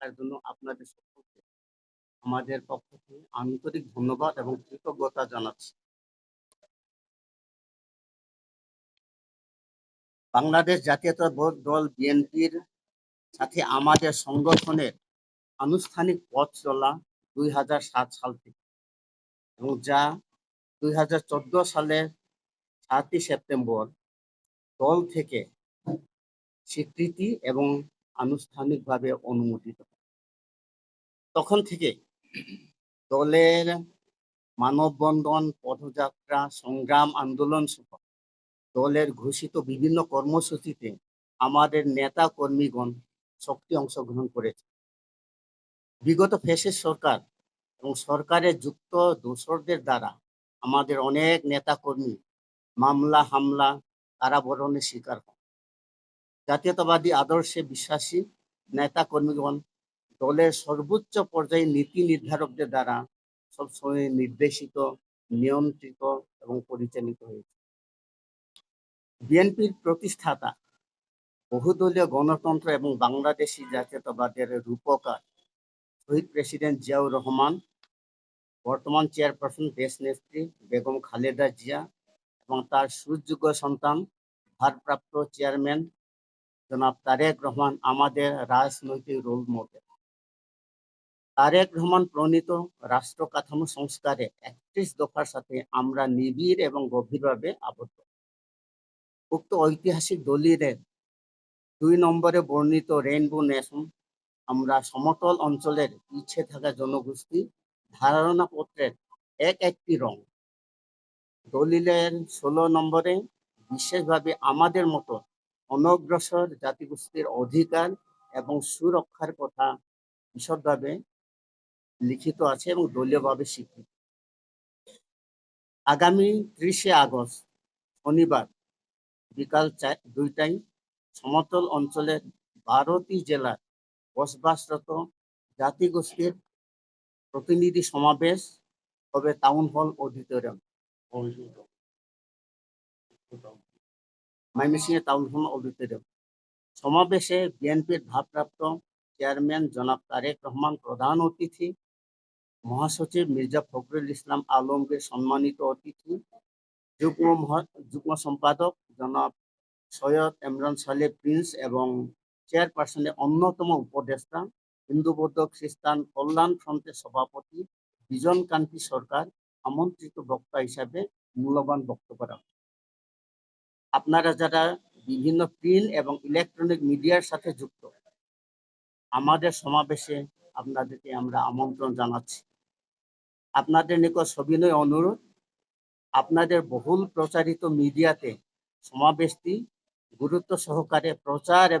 থাকার জন্য আপনাদের সকলকে আমাদের পক্ষ থেকে আন্তরিক ধন্যবাদ এবং কৃতজ্ঞতা জানাচ্ছি বাংলাদেশ জাতীয়তাবাদী দল বিএনপির সাথে আমাদের সংগঠনের আনুষ্ঠানিক পথ চলা দুই হাজার সাত সাল থেকে এবং যা দুই হাজার চোদ্দ সালের সাতই সেপ্টেম্বর দল থেকে স্বীকৃতি এবং আনুষ্ঠানিকভাবে অনুমোদিত। তখন থেকে দলের মানববন্ধন পদযাত্রা সংগ্রাম, আন্দোলন সহ দলের ঘোষিত বিভিন্ন কর্মসূচিতে আমাদের নেতা কর্মীগণ সক্রিয় অংশগ্রহণ করেছে। বিগত ফেসের সরকার এবং সরকারের যুক্ত দোসরদের দ্বারা আমাদের অনেক নেতা কর্মী মামলা, হামলা কারাবরণের শিকার হন। জাতীয়তাবাদী, আদর্শে বিশ্বাসী নেতা কর্মীগণ দলের সর্বোচ্চ পর্যায়ে নীতি নির্ধারকদের দ্বারা সবসময় নির্দেশিত, নিয়ন্ত্রিত এবং পরিচালিত হয়েছে। বিএনপির প্রতিষ্ঠাতা, বহুদলীয় গণতন্ত্র এবং বাংলাদেশি জাতীয়তাবাদের রূপকার শহীদ প্রেসিডেন্ট জিয়াউর রহমান, বর্তমান চেয়ারপারসন দেশ নেত্রী বেগম খালেদা জিয়া এবং তার সুযোগ্য সন্তান, ভারপ্রাপ্ত চেয়ারম্যান জনাব তারেক রহমান আমাদের রাজনৈতিক রোল মডেল। তারেক রহমান প্রণীত রাষ্ট্র কাঠামো সংস্কারে একত্রিশ দফার সাথে আমরা নিবিড় এবং গভীরভাবে আবদ্ধ। উক্ত ঐতিহাসিক দলিলের দুই নম্বরে বর্ণিত রেইনবো নেশন, আমরা সমতল অঞ্চলের পিছিয়ে থাকা জনগোষ্ঠী, ধারণা পত্রের এক একটি রং। দলিলের ষোলো নম্বরে বিশেষভাবে আমাদের মতো অনগ্রসর জাতিগোষ্ঠীর অধিকার এবং সুরক্ষার কথা বিশদভাবে লিখিত আছে এবং দলীয়ভাবে স্বীকৃত। আগামী ত্রিশে আগস্ট, শনিবার বিকাল চার, দুইটায় সমতল অঞ্চলের বারোটি জেলার বসবাসরত জাতিগোষ্ঠীর প্রতিনিধি সমাবেশ হবে টাউন হল অডিটোরিয়াম। ময়মনসিংহে টাউন হল অডিটোরিয়াম। সমাবেশে বিএনপির ভারপ্রাপ্ত চেয়ারম্যান জনাব তারেক রহমান প্রধান অতিথি মহাসচিব মির্জা ফখরুল ইসলাম আলমগীর সম্মানিত অতিথি, যুগ্ম যুগ্ম সম্পাদক জনাব সৈয়দ ইমরান সালে প্রিন্স এবং চেয়ারপারসনের অন্যতম উপদেষ্টা, হিন্দু বৌদ্ধ খ্রিস্টান কল্যাণ ফ্রন্টের সভাপতি, বিজন কান্তি সরকার, আমন্ত্রিত বক্তা হিসাবে মূল্যবান বক্তব্য রাখেন। আপনারা যারা বিভিন্ন প্রিন্ট এবং ইলেকট্রনিক মিডিয়ার সাথে যুক্ত, আমাদের সমাবেশে আপনাদেরকে আমরা আমন্ত্রণ জানাচ্ছি। আপনাদের নিকট সবিনয় অনুরোধ, আপনাদের বহুল প্রচারিত মিডিয়াতে সমাবেশটি গুরুত্ব সহকারে প্রচার এবং